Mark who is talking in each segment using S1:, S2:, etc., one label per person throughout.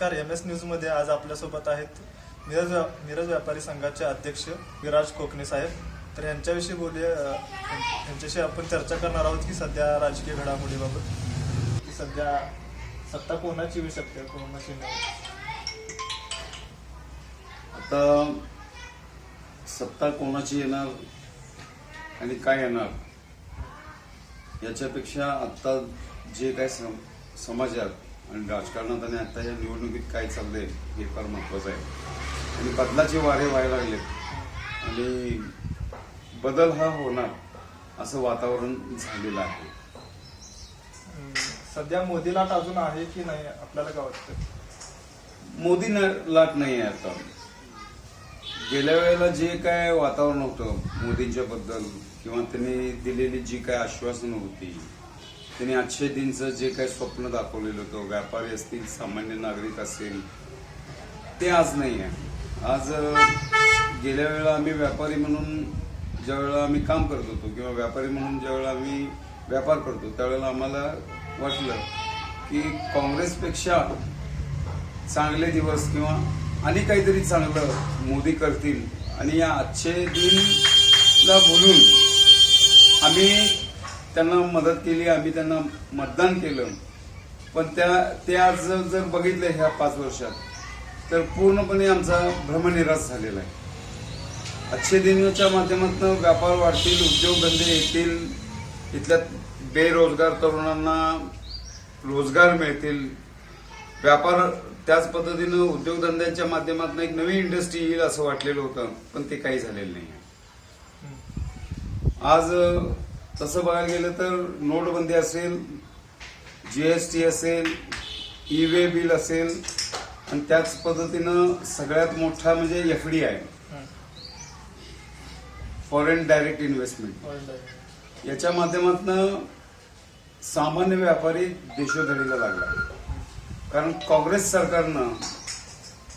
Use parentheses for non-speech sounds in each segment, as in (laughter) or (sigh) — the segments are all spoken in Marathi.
S1: नमस्कार एम एस न्यूजमध्ये आज आपल्यासोबत आहेत मिरज मिरज व्यापारी संघाचे अध्यक्ष विराज कोकणे साहेब. तर यांच्याविषयी बोलूया यांच्याशी आपण चर्चा करणार आहोत की सध्या राजकीय घडामोडीबाबत. की सध्या सत्ता कोणाची येऊ शकते कोणाची नाही?
S2: आता सत्ता कोणाची येणार आणि काय येणार याच्यापेक्षा आता जे काय सम समाजात आणि राजकारणात आणि आता या निवडणुकीत काय चाललंय हे फार महत्वाचं आहे. आणि बदलाचे वारे व्हायला लागलेत. आणि बदल हा होणार असं वातावरण झालेलं आहे.
S1: सध्या मोदी लाट अजून आहे की नाही आपल्याला काय वाटतं?
S2: मोदी लाट नाही आहे आता. गेल्या वेळेला जे काय वातावरण होतं मोदींच्या बद्दल किंवा त्यांनी दिलेली जी काय आश्वासनं होती त्यांनी आजचे दिनचं जे काही स्वप्न दाखवलेलं होतं व्यापारी असतील सामान्य नागरिक असेल ते आज नाही आहे. आज गेल्या वेळेला आम्ही व्यापारी म्हणून ज्या वेळेला आम्ही काम करत होतो किंवा व्यापारी म्हणून ज्या वेळेला आम्ही व्यापार करतो त्यावेळेला आम्हाला वाटलं की काँग्रेसपेक्षा चांगले दिवस किंवा आणि काहीतरी चांगलं मोदी करतील. आणि या आजचे दिनला बोलून आम्ही त्यांना मदत केली आम्ही त्यांना मतदान केलं. पण त्या ते आज जर जर बघितलं ह्या पाच वर्षात तर पूर्णपणे आमचा भ्रमनिराश झालेला आहे. अक्षय दिनच्या माध्यमातून व्यापार वाढतील उद्योगधंदे येतील इथल्या बेरोजगार तरुणांना रोजगार मिळतील. व्यापार त्याच पद्धतीनं उद्योगधंद्यांच्या माध्यमातून एक नवी इंडस्ट्री येईल असं वाटलेलं होतं पण ते काही झालेलं नाही आज तसं बघायला गेलं तर नोटबंदी असेल जीएसटी असेल ई वे बिल असेल आणि त्याच पद्धतीनं सगळ्यात मोठा म्हणजे F D I foreign direct investment याच्या माध्यमातून सामान्य व्यापारी देशोधडीला लागला. कारण काँग्रेस सरकारनं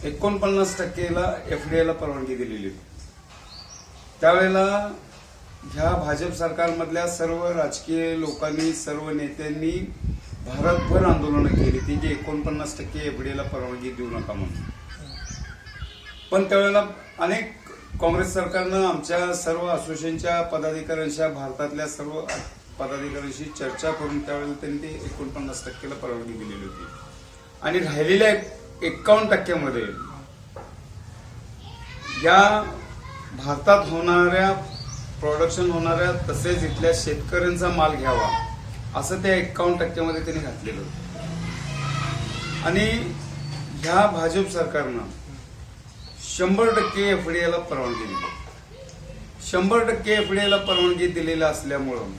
S2: एकोणपन्नास टक्केला एफ डी आयला परवानगी दिलेली त्यावेळेला ह्या भाजप सरकारमधल्या सर्व राजकीय लोकांनी सर्व नेत्यांनी भारतभर आंदोलनं केली. ती की एकोणपन्नास टक्के एफ डी परवानगी देऊ नका म्हणून. पण त्यावेळेला अनेक काँग्रेस सरकारनं आमच्या सर्व असोसिएशनच्या पदाधिकाऱ्यांच्या भारतातल्या सर्व पदाधिकाऱ्यांशी चर्चा करून त्यावेळेला त्यांनी ते एकोणपन्नास टक्केला परवानगी दिलेली होती. आणि राहिलेल्या एक्कावन्न टक्क्यामध्ये या भारतात होणाऱ्या प्रोडक्शन होणाऱ्या तसेच इथल्या शेतकऱ्यांचा माल घ्यावा असं त्या एक्कावन्न टक्क्यामध्ये त्यांनी घातलेलं होतं. आणि ह्या भाजप सरकारनं शंभर टक्के एफ डी एफडीआयला परवानगी दिली. शंभर टक्के एफ डी एला परवानगी दिलेला असल्यामुळं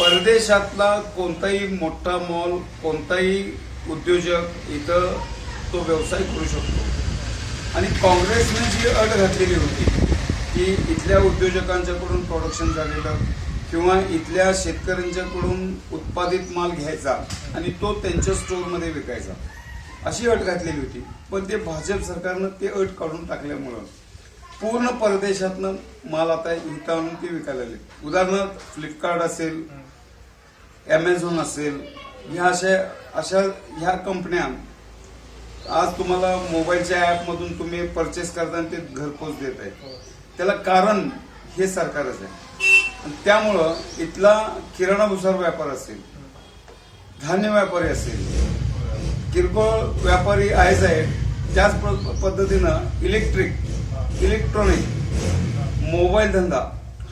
S2: परदेशातला कोणताही मोठा मॉल कोणताही उद्योजक इथं तो व्यवसाय करू शकतो. आणि काँग्रेसने जी अट घातलेली होती की इथल्या उद्योजकांच्याकडून प्रोडक्शन झालेलं किंवा इथल्या शेतकऱ्यांच्याकडून उत्पादित माल घ्यायचा आणि तो त्यांच्या स्टोअरमध्ये विकायचा. अशी अट घातलेली होती. पण ते भाजप सरकारनं ते अट काढून टाकल्यामुळं पूर्ण परदेशातनं माल आता इथं आणून ते विकायला लागले. उदाहरणार्थ फ्लिपकार्ट असेल ॲमेझॉन असेल ह्या अशा अशा ह्या कंपन्या आज तुम्हाला मोबाईलच्या ॲपमधून तुम्ही परचेस करताना ते घरपोच देत आहे त्याला कारण हे सरकारच आहे. आणि त्यामुळं इथला किराणा भुसार व्यापार असेल धान्य व्यापारी असेल किरकोळ व्यापारी आहेच आहे त्याच प- पद्धतीनं इलेक्ट्रिक इलेक्ट्रॉनिक मोबाईल धंदा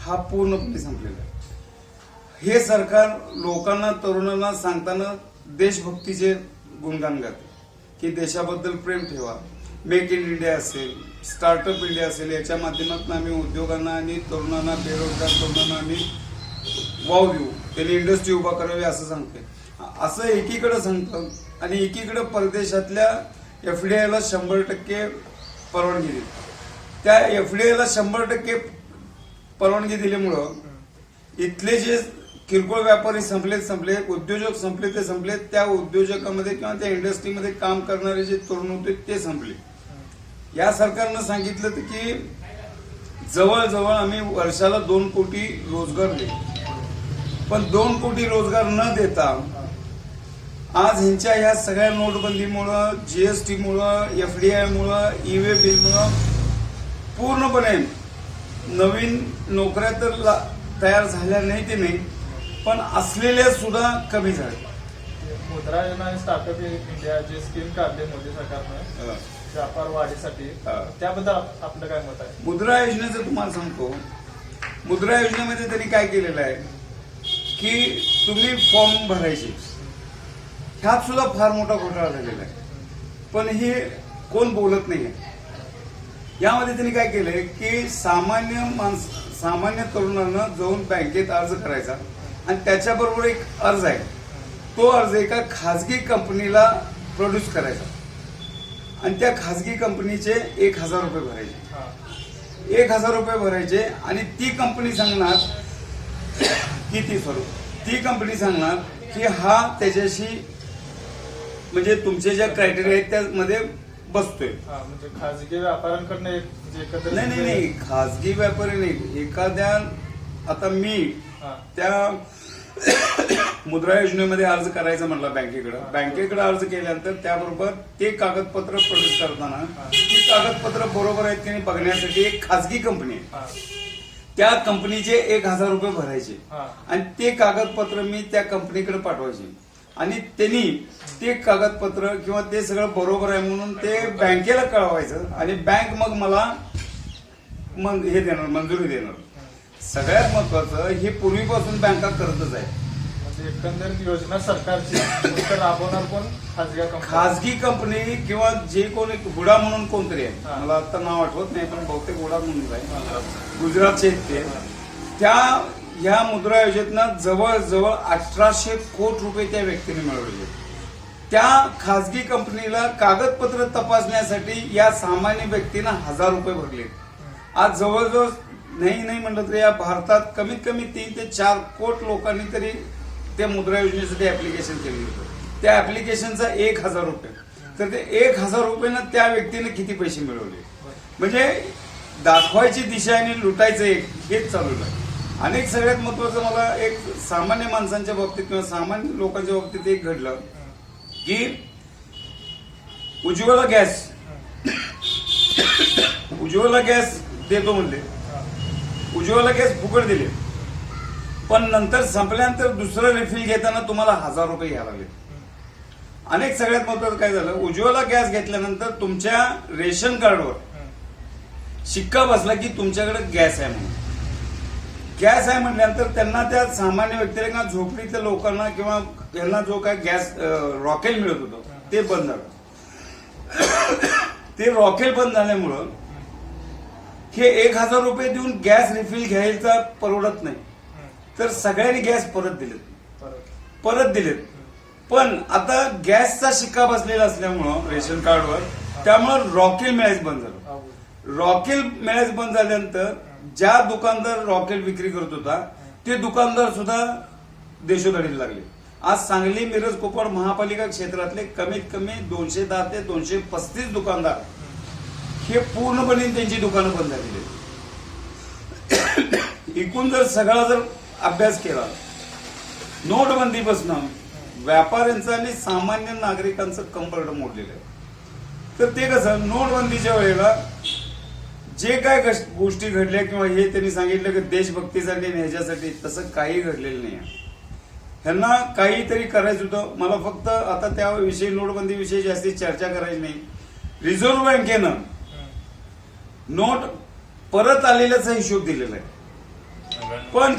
S2: हा पूर्णपणे संपलेला आहे. हे सरकार लोकांना तरुणांना सांगताना देशभक्तीचे गुणगान गाते की देशाबद्दल प्रेम ठेवा मेक इन इंडिया असेल स्टार्टअप इंडिया असेल याच्या माध्यमातून आम्ही उद्योगांना आणि तरुणांना बेरोजगार तरुणांना आम्ही वाव देऊ. त्यांनी इंडस्ट्री उभा करावी असं सांगते असं एकीकडं सांगतं आणि एकीकडं परदेशातल्या एफ डी आयला शंभर टक्के परवानगी दिली त्या एफ डी आयला शंभर टक्के परवानगी दिल्यामुळं इथले जे किरकोळ व्यापारी संपलेत संपले उद्योजक संपले ते संपले त्या उद्योजकामध्ये किंवा त्या इंडस्ट्रीमध्ये काम करणारे जे तरुण होते ते संपले. या सरकारनं सांगितलं की जवळजवळ आम्ही वर्षाला दोन कोटी रोजगार देऊ. पण दोन कोटी रोजगार न देता आज ह्यांच्या ह्या सगळ्या नोटबंदीमुळं जीएसटीमुळं एफ डी आयमुळं ई वे बिलमुळं पूर्णपणे नवीन नोकऱ्या तर ला- तयार झाल्या नाही ते नाही पण असलेल्या सुद्धा कमी झाल्या.
S1: मुद्रा योजना आणि स्टार्टअप इंडिया जी स्कीम काढली मोदी सरकारनं व्यापार वाढीसाठी.
S2: हा.
S1: त्याबद्दल आप- आपलं काय मत आहे?
S2: मुद्रा योजनेचं तुम्हाला सांगतो मुद्रा योजनेमध्ये त्यांनी काय केलेलं आहे की तुम्ही फॉर्म भरायचे. ह्यात सुद्धा फार मोठा घोटाळा झालेला आहे. पण हे कोण बोलत नाही यामध्ये त्यांनी काय केलंय की सामान्य माणस सामान्य तरुणांना जाऊन बँकेत अर्ज करायचा आणि त्याच्याबरोबर एक अर्ज आहे. तो अर्ज एका खाजगी कंपनीला प्रोड्यूस करायचा. आणि त्या खाजगी कंपनीचे एक हजार रुपये भरायचे. एक हजार रुपये भरायचे आणि ती कंपनी सांगणार की ती सॉरी ती कंपनी सांगणार की हा त्याच्याशी म्हणजे तुमचे ज्या क्रायटेरिया आहेत त्यामध्ये बसतोय.
S1: म्हणजे खाजगी व्यापाऱ्यांकडनं
S2: नाही नाही नाही खाजगी व्यापारी नाही. एखाद्या आता मी त्या मुद्रा योजनेमध्ये अर्ज करायचा म्हणला बँकेकडे. बँकेकडे अर्ज केल्यानंतर त्याबरोबर ते कागदपत्र प्रोड्यूस करताना ती कागदपत्र बरोबर आहेत की नाही बघण्यासाठी एक खाजगी कंपनी आहे. त्या कंपनीचे एक हजार रुपये भरायचे. आणि ते कागदपत्र मी त्या कंपनीकडे पाठवायचे. आणि त्यांनी ते कागदपत्र किंवा ते सगळं बरोबर आहे म्हणून ते बँकेला कळवायचं आणि बँक मग मला मग हे देणार मंजुरी देणार. सगळ्यात महत्वाचं हे पूर्वीपासून बँका करतच आहे
S1: म्हणजे एकंदरीत योजना सरकारची फक्त राबवणार कोण? खाजगी कंपनी
S2: खाजगी कंपनी किंवा जे कोण हुडा म्हणून कोणतरी. आहे. मला आता नाव आठवत नाही पण बहुतेक हुडा म्हणून आहे. गुजरातचे आहेत ते. त्या ह्या मुद्रा योजनेतनं जवळजवळ अठराशे कोटी रुपये त्या व्यक्तीने मिळवले. त्या खाजगी कंपनीला कागदपत्र तपासण्यासाठी या सामान्य व्यक्तीनं हजार रुपये भरले आज जवळजवळ नाही नाही म्हटलं तरी या भारतात कमीत कमी तीन ते चार कोट लोकांनी तरी त्या मुद्रा योजनेसाठी ऍप्लिकेशन केले होतं. त्या ऍप्लिकेशनचा एक हजार रुपये. तर ते एक हजार रुपयेनं त्या व्यक्तीने किती पैसे मिळवले? म्हणजे दाखवायची दिशा आणि लुटायचं एक हेच चालू आहे अनेक सगळ्यात महत्वाचं मला एक सामान्य माणसांच्या बाबतीत किंवा सामान्य लोकांच्या बाबतीत एक घडलं की उज्ज्वला गॅस. (coughs) उज्ज्वला गॅस देतो म्हणले. उज्ज्वला गॅस फुकट दिले. पण नंतर संपल्यानंतर दुसरं रिफिल घेताना तुम्हाला हजार रुपये घ्यावे लागले. अनेक सगळ्यात महत्वाचं काय झालं? उज्ज्वला गॅस घेतल्यानंतर तुमच्या रेशन कार्डवर शिक्का बसला की तुमच्याकडे गॅस आहे म्हणून. गॅस आहे म्हटल्यानंतर त्यांना त्या सामान्य व्यक्तीला किंवा झोपडीतल्या लोकांना किंवा त्यांना जो काय गॅस रॉकेल मिळत होतं ते बंद झालं. ते रॉकेल बंद झाल्यामुळं हे एक हजार रुपये देऊन गॅस रिफिल घ्यायचा परवडत नाही. तर सगळ्यांनी गॅस परत दिलेत.
S1: परत
S2: दिलेत. पण आता गॅसचा शिक्का बसलेला असल्यामुळं रेशन कार्डवर त्यामुळं रॉकेल मिळायचं बंद झालं. रॉकेल मिळायचं बंद झाल्यानंतर ज्या दुकानदार रॉकेल विक्री करत होता ते दुकानदार सुद्धा देशोधडीला लागले. आज सांगली मिरज कोकण महापालिका क्षेत्रातले कमीत कमी दोनशे दहा ते दोनशे पस्तीस दुकानदार हे पूर्णपणे त्यांची दुकानं बंद झालेली आहेत. एकूण जर सगळा जर अभ्यास केला नोटबंदीपासून व्यापाऱ्यांचं आणि सामान्य नागरिकांचं कंबरड मोडलेलं आहे तर ते कसं नोटबंदीच्या वेळेला जे काय गोष्टी घडल्या किंवा हे त्यांनी सांगितलं की देशभक्तीसाठी आणि ह्याच्यासाठी तसं काही घडलेलं नाही आहे. ह्यांना काहीतरी करायचं होतं मला फक्त आता त्याविषयी नोटबंदीविषयी जास्ती चर्चा करायची नाही रिझर्व्ह बँकेनं नोट परत आलेल्याचा हिशोब दिलेला आहे. पण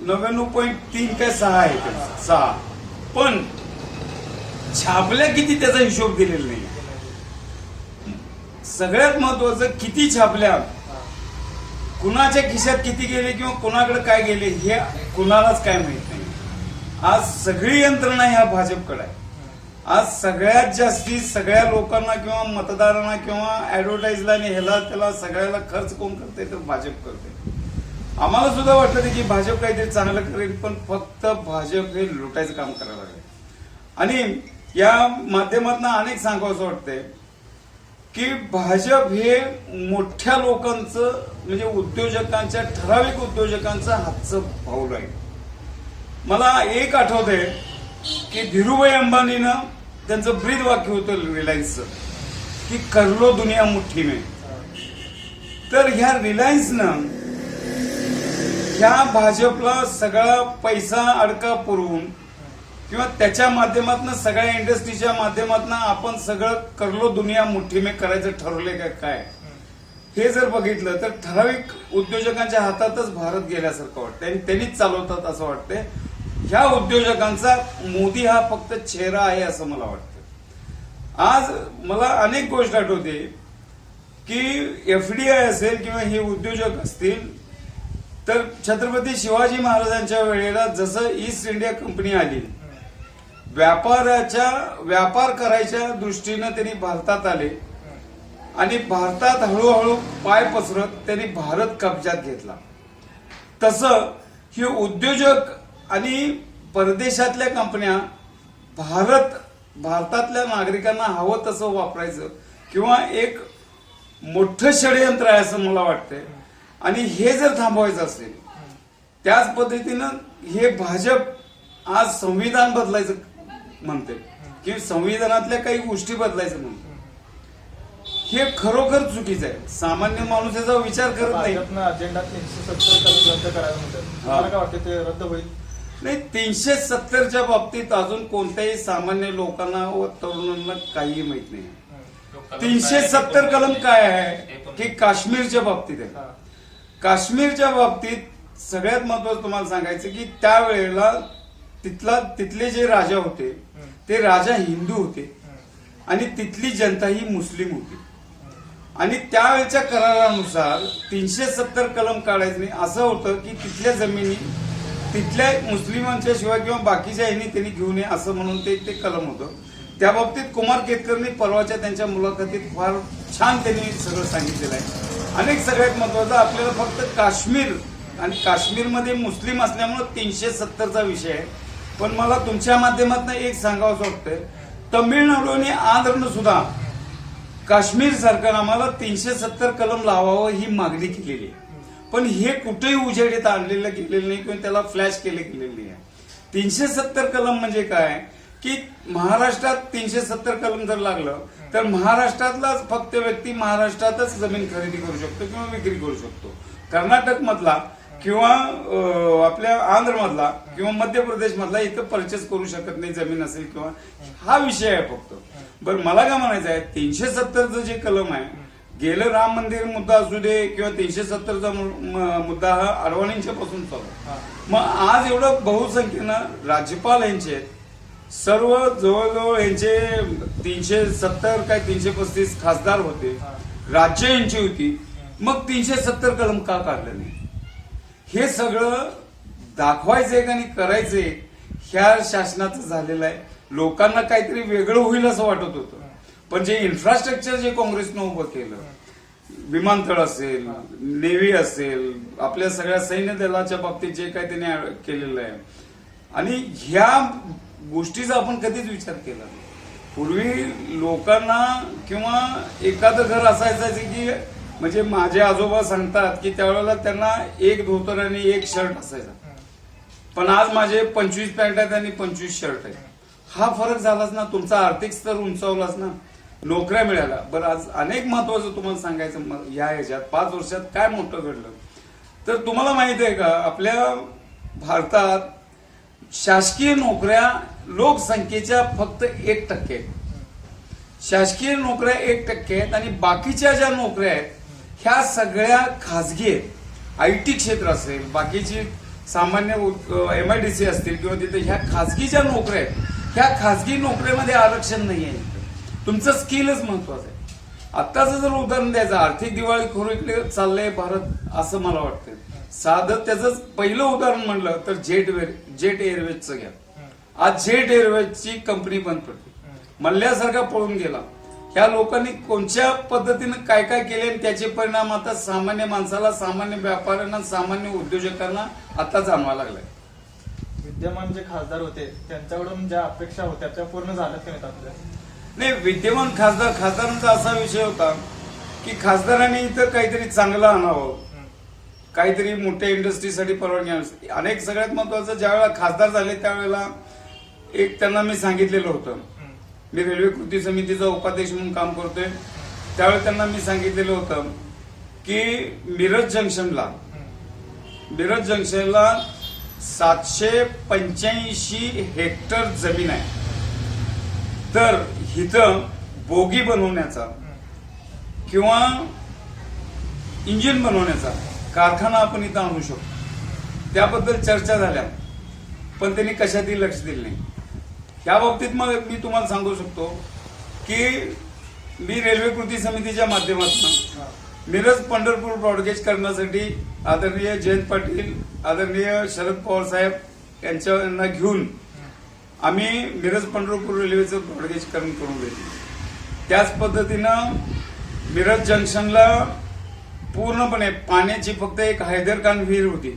S2: नव्याण्णव पॉईंट तीन काय सहा आहे त्यांचा, सहा. पण छापल्या किती त्याचा हिशोब दिलेला नाही. सगळ्यात महत्वाचं किती छापल्या? कुणाच्या खिशात किती गेले किंवा कुणाकडे काय गेले हे कुणालाच काय माहीत नाही. आज सगळी यंत्रणा ह्या भाजपकडे आहे. आज सगळ्यात जास्ती सगळ्या लोकांना किंवा मतदारांना किंवा ऍडव्हर्टाईजला आणि ह्याला त्याला सगळ्याला खर्च कोण करते तर भाजप करते आम्हाला सुद्धा वाटलं की भाजप काहीतरी चांगलं करेल पण फक्त भाजप हे लुटायचं काम करायला लागले आणि या माध्यमातून अनेक सांगावं असं वाटतंय की भाजप हे मोठ्या लोकांचं म्हणजे उद्योजकांच्या ठराविक उद्योजकांचं हातचं भाऊल आहे मला एक आठवत आहे की धीरूभाई अंबानीनं त्यांचं ब्रीद वाक्य होतं रिलायन्सचं की करलो दुनिया मुठ्ठी में. तर ह्या रिलायन्सनं ह्या भाजपला सगळा पैसा अडका पुरवून किंवा त्याच्या माध्यमातून सगळ्या इंडस्ट्रीच्या माध्यमातून आपण सगळं करलो दुनिया मुठ्ठी में करायचं ठरवले का काय? हे जर बघितलं तर ठराविक उद्योजकांच्या हातातच भारत गेल्यासारखं वाटतं आणि त्यांनीच चालवतात असं वाटतंय. ह्या उद्योजकांचा मोदी हा फक्त चेहरा आहे असं मला वाटतं. आज मला अनेक गोष्ट आठवते की एफडीआय असेल किंवा हे उद्योजक असतील तर छत्रपती शिवाजी महाराजांच्या वेळेला जसं ईस्ट इंडिया कंपनी आली व्यापाराच्या व्यापार करायच्या दृष्टीनं त्यांनी भारतात आले आणि भारतात हळूहळू पाय पसरत त्यांनी भारत कब्जात घेतला. तसं हे उद्योजक आणि परदेशातल्या कंपन्या भारत भारतातल्या नागरिकांना हवं तसं वापरायचं किंवा एक मोठं षडयंत्र आहे असं मला वाटतंय. आणि हे जर थांबवायचं असेल त्याच पद्धतीनं हे भाजप आज संविधान बदलायचं म्हणते की संविधानातल्या काही गोष्टी बदलायचं म्हणते हे खरोखर चुकीचं आहे. सामान्य माणूस याचा विचार करत नाही.
S1: अजेंडा तीनशे सत्तर रद्द करायला म्हणतात मला काय वाटतं ते रद्द होईल?
S2: नाही तीनशे सत्तरच्या बाबतीत अजून कोणत्याही सामान्य लोकांना व तरुणांना काही माहीत नाही. तीनशे सत्तर कलम काय आहे? की काश्मीरच्या बाबतीत आहे. काश्मीरच्या बाबतीत सगळ्यात महत्वाचं तुम्हाला सांगायचं की त्यावेळेला तिथला तिथले जे राजा होते ते राजा हिंदू होते. आणि तिथली जनता ही मुस्लिम होती. आणि त्यावेळेच्या करारानुसार तीनशे सत्तर कलम काढायचं नाही. असं होतं की तिथल्या जमिनी तिथल्या मुस्लिमांच्या शिवाय किंवा बाकीच्या ह्यांनी त्यांनी घेऊ नये असं म्हणून ते ते कलम होतं. त्या बाबतीत कुमार केतकरनी परवाच्या त्यांच्या मुलाखतीत फार छान त्यांनी सगळं सांगितलेलं आहे. अनेक सगळ्यात महत्वाचं आपल्याला फक्त काश्मीर आणि काश्मीरमध्ये मुस्लिम असल्यामुळं तीनशे सत्तरचा विषय आहे. पण मला तुमच्या माध्यमातून एक सांगावंसं वाटतंय. तमिळनाडू आणि आंध्रनं सुद्धा काश्मीर सरकारनं तीनशे सत्तर कलम लावावं ही मागणी केलेली आहे. पण हे कुठेही उजेडीत आणलेलं गेलेलं नाही किंवा त्याला फ्लॅश केले गेलेलं नाही आहे. तीनशे सत्तर कलम म्हणजे काय? की महाराष्ट्रात तीनशे सत्तर कलम जर लागलं तर महाराष्ट्रातलाच फक्त व्यक्ती महाराष्ट्रातच जमीन खरेदी करू शकतो किंवा विक्री करू शकतो. कर्नाटक मधला किंवा आपल्या आंध्र मधला किंवा मध्य प्रदेश मधला इथं परचेस करू शकत नाही जमीन असेल किंवा हा विषय आहे फक्त. बरं मला काय म्हणायचं आहे? तीनशे सत्तरचं जे कलम आहे गेलं राम मंदिर मुद्दा असू दे किंवा तीनशे सत्तरचा मुद्दा हा अडवाणींच्या पासून चालू. मग आज एवढं बहुसंख्येनं राज्यपाल यांचे. सर्व जवळजवळ यांचे तीनशे सत्तर काय तीनशे पस्तीस खासदार होते. राज्य यांची होती. मग तीनशे सत्तर कलम का काढलं नाही? हे सगळं दाखवायचंय आणि करायचंय? ह्या शासनाचं झालेलं आहे. लोकांना काहीतरी वेगळं होईल असं वाटत होतं. पण जे इन्फ्रास्ट्रक्चर जे काँग्रेसनं उभं केलं विमानतळ असेल नेव्ही असेल आपल्या सगळ्या सैन्य दलाच्या बाबतीत जे काही त्यांनी केलेलं आहे. आणि ह्या गोष्टीचा आपण कधीच विचार केला पूर्वी लोकांना किंवा एखादं घर असायचं की म्हणजे माझे आजोबा सांगतात की त्यावेळेला त्यांना एक धोतर आणि एक शर्ट असायचा. पण आज माझे पंचवीस पॅन्ट आहेत आणि पंचवीस शर्ट आहेत. हा फरक झालाच ना तुमचा आर्थिक स्तर उंचावलाच ना. नोकऱ्या मिळाल्या. बरं आज अनेक महत्वाचं तुम्हाला सांगायचं या ह्याच्यात. पाच वर्षात काय मोठं घडलं? तर तुम्हाला माहीत आहे का आपल्या भारतात शासकीय नोकऱ्या लोकसंख्येच्या फक्त एक टक्के आहेत. शासकीय नोकऱ्या एक टक्के आहेत आणि बाकीच्या ज्या नोकऱ्या आहेत ह्या सगळ्या खाजगी आहेत. आय टी क्षेत्र असेल बाकीची सामान्य एम आय डी सी असतील किंवा तिथे ह्या खाजगी ज्या नोकऱ्या आहेत ह्या खाजगी नोकऱ्यामध्ये आरक्षण नाही आहे तुमचं स्किलच महत्वाचं आहे. आत्ताचं जर उदाहरण द्यायचं आर्थिक दिवाळी चाललंय भारत असं मला वाटतं साधं त्याचं पहिलं उदाहरण म्हणलं तर जेट जेट एअरवेजचं घ्या. आज जेट एअरवेजची कंपनी बंद पडली. मल्ल्यासारखा पळून गेला. ह्या लोकांनी कोणत्या पद्धतीनं काय काय केले आणि त्याचे परिणाम आता सामान्य माणसाला सामान्य व्यापाऱ्यांना सामान्य उद्योजकांना आता जाणवा लागलाय.
S1: विद्यमान जे खासदार होते त्यांच्याकडून ज्या अपेक्षा होत्या त्या पूर्ण झाल्यात की नाही आपल्या?
S2: नाही विद्यमान खासदार खासदारांचा असा विषय होता की खासदारांनी इतर काहीतरी चांगलं आणावं. काहीतरी मोठ्या इंडस्ट्रीसाठी परवानगी आणावी. अनेक सगळ्यात महत्वाचं ज्यावेळेला खासदार झाले त्यावेळेला एक त्यांना मी सांगितलेलं होतं. मी रेल्वे कृती समितीचा उपाध्यक्ष म्हणून काम करतोय. त्यावेळेला त्यांना मी सांगितलेलं होतं की मिरज जंक्शनला मिरज जंक्शनला सातशे पंच्याऐंशी हेक्टर जमीन आहे. तर इथं बोगी बनवण्याचा किंवा इंजिन बनवण्याचा कारखाना आपण इथं आणू शकतो. त्याबद्दल चर्चा झाल्या पण त्यांनी कशातही लक्ष दिलं नाही. या बाबतीत मग मी तुम्हाला सांगू शकतो की मी रेल्वे कृती समितीच्या माध्यमातून मिरज पंढरपूर ब्रॉडगेज करण्यासाठी आदरणीय जयंत पाटील आदरणीय शरद पवार साहेब यांच्याना घेऊन आम्ही मिरज पंढरपूर रेल्वेचं ब्रॉडगेजकरण करून घेतलं. त्याच पद्धतीनं मिरज जंक्शनला पूर्णपणे पाण्याची फक्त एक हैदरखान विहीर होती.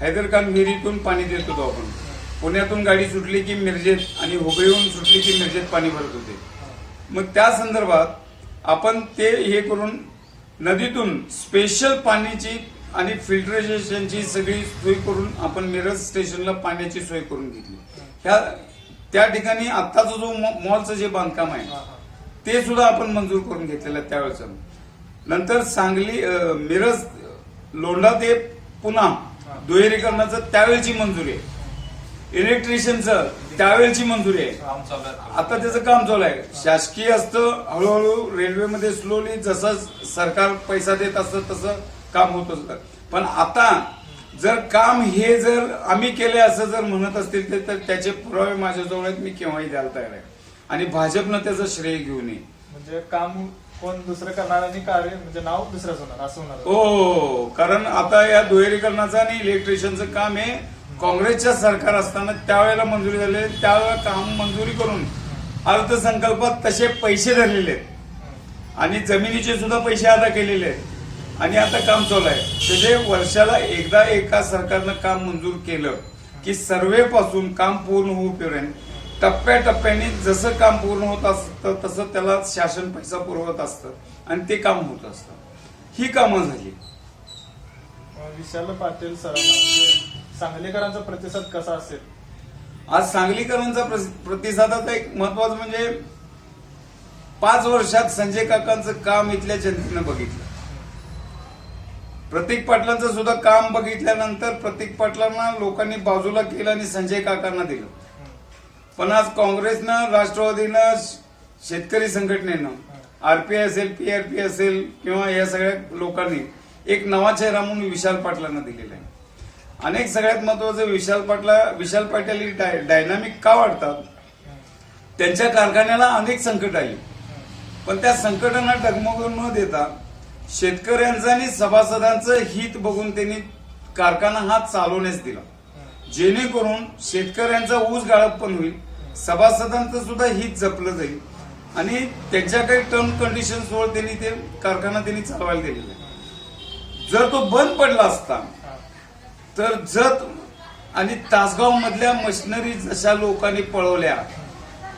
S2: हैदरखान विहिरीतून पाणी देत होतो आपण. पुण्यातून गाडी सुटली की मिरजेत आणि हुबळीहून सुटली की मिरजेत पाणी भरत होते. मग त्या संदर्भात आपण ते हे करून नदीतून स्पेशल पाण्याची आणि फिल्टरेशनची सगळी सोय करून आपण मिरज स्टेशनला पाण्याची सोय करून घेतली. ह्या त्या ठिकाणी आत्ताचं जो मॉलचं जे बांधकाम आहे. ते सुद्धा आपण मंजूर करून घेतलेलं आहे त्यावेळेस. नंतर सांगली मिरज लोंढा ते पुन्हा दुहेरीकरणाचं त्यावेळची मंजुरी आहे. इलेक्ट्रिशियनचं त्यावेळची मंजुरी आहे. आता त्याचं काम चालू आहे. शासकीय असतं हळूहळू रेल्वेमध्ये स्लोली जसं सरकार पैसा देत असतं तसं काम होत असतं. पण आता जर काम हे जर आम्ही केले असं जर म्हणत असतील ते- तर त्याचे पुरावे माझ्याजवळ आहेत मी केव्हाही द्यायला तयार आहे. आणि भाजपनं त्याचं श्रेय घेऊ नये.
S1: म्हणजे काम कोण दुसरं करणार आणि कार्य म्हणजे नाव दुसरंच होणार असं होणार.
S2: हो हो, हो कारण आता या दुहेरीकरणाचं आणि इलेक्ट्रिशियनचं काम हे काँग्रेसच्या सरकार असताना त्यावेळेला मंजुरी झाले त्यावेळेला काम मंजुरी करून अर्थसंकल्पात तसे पैसे धरलेले आहेत. आणि जमिनीचे सुद्धा पैसे अदा केलेले आहेत. आणि आता काम चालू आहे. म्हणजे वर्षाला एकदा एका सरकारनं काम मंजूर केलं की सर्वे पासून काम पूर्ण होऊपर्यंत टप्प्याटप्प्याने जसं काम पूर्ण होत असतं तसं त्याला शासन पैसा पुरवत असतं आणि ते काम होत असतं. ही कामं झाली.
S1: विशाल पाटील सरांना सांगलीकरांचा प्रतिसाद कसा असेल?
S2: आज सांगलीकरांचा प्रतिसादाचा एक महत्वाचं म्हणजे पाच वर्षात संजय काकांचं काम इथल्या जनतेनं बघितलं. प्रतीक पाटलांचं सुद्धा काम बघितल्यानंतर प्रतीक पाटलांना लोकांनी बाजूला केलं आणि संजय काकांना दिलं. पण आज काँग्रेसनं राष्ट्रवादीनं शेतकरी संघटनेनं आरपीआय असेल पीआरपी असेल किंवा या सगळ्या लोकांनी एक नवा चेहरा म्हणून विशाल पाटलांना दिलेला आहे. अनेक सगळ्यात महत्वाचं विशाल पाटला विशाल पाटील ही डाय डायनामिक का वाढतात? त्यांच्या कारखान्याला अनेक संकट आली. पण त्या संकटांना डगमगून न देता शेतकऱ्यांचं आणि सभासदांचं हित बघून त्यांनी कारखाना हा चालवण्यास दिला. जेणेकरून शेतकऱ्यांचा ऊस गाळप पण होईल सभासदांचं सुद्धा हित जपलं जाईल आणि त्यांच्या काही टर्म कंडिशन्सवर त्यांनी ते कारखाना त्यांनी चालवायला दिलेला आहे. जर तो बंद पडला असता तर जत आणि तासगाव मधल्या मशिनरी जशा लोकांनी पळवल्या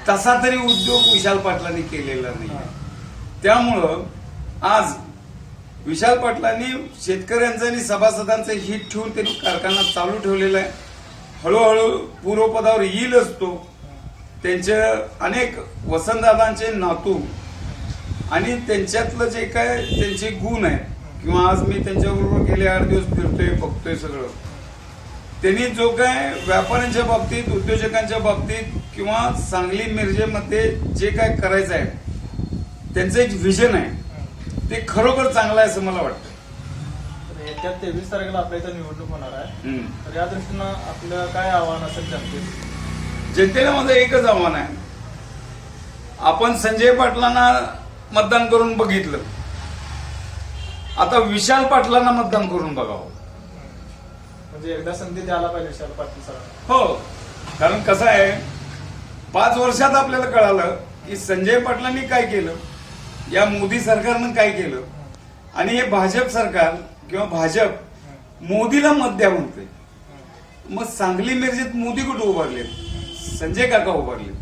S2: तसा तरी उद्योग विशाल पाटलांनी केलेला नाही. त्यामुळं आज विशाल पाटलांनी शेतकऱ्यांचं आणि सभासदांचं हित ठेवून त्यांनी कारखाना चालू ठेवलेला आहे. हळूहळू पूर्वपदावर येईलच तो त्यांचे अनेक वसंतदादांचे नातू आणि त्यांच्यातलं जे काय त्यांचे गुण आहे किंवा आज मी त्यांच्याबरोबर गेले आठ दिवस फिरतोय बघतोय सगळं. त्यांनी जो काय व्यापाऱ्यांच्या बाबतीत उद्योजकांच्या बाबतीत किंवा सांगली मिरजेमध्ये जे काय करायचं आहे त्यांचं एक व्हिजन आहे. ते खरोखर चांगलं आहे असं मला वाटतं.
S1: येत्या तेवीस तारखेला आपल्या इथं निवडणूक होणार आहे.
S2: हम्म.
S1: तर या दृष्टीनं आपलं काय आव्हान असेल जनतेत
S2: जनतेला माझं एकच आव्हान आहे. आपण संजय पाटलांना मतदान करून बघितलं. आता विशाल पाटलांना मतदान करून बघावं.
S1: म्हणजे एकदा संधी द्यायला पाहिजे विशाल पाटील सरांना.
S2: हो. कारण कसं आहे पाच वर्षात आपल्याला कळालं की संजय पाटलांनी काय केलं? या मोदी सरकारनं काय केलं? आणि हे भाजप सरकार किंवा भाजप मोदीला मत द्या म्हणते मग सांगली मिरजेत मोदी कुठे उभारले? संजय काका उभारले.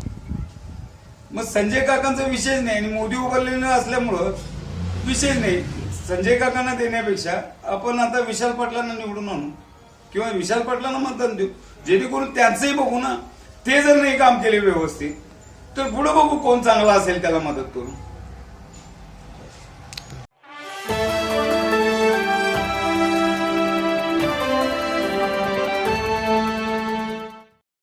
S2: मग संजय काकांचा विषय नाही आणि मोदी उभारलेलं असल्यामुळं विषय नाही. संजय काकांना देण्यापेक्षा आपण आता विशाल पाटलांना निवडून आणू किंवा विशाल पाटलांना मतदान देऊ. जेणेकरून त्यांचंही बघू ना ते जर नाही काम केले व्यवस्थित तर पुढे बघू कोण चांगला असेल त्याला मदत करू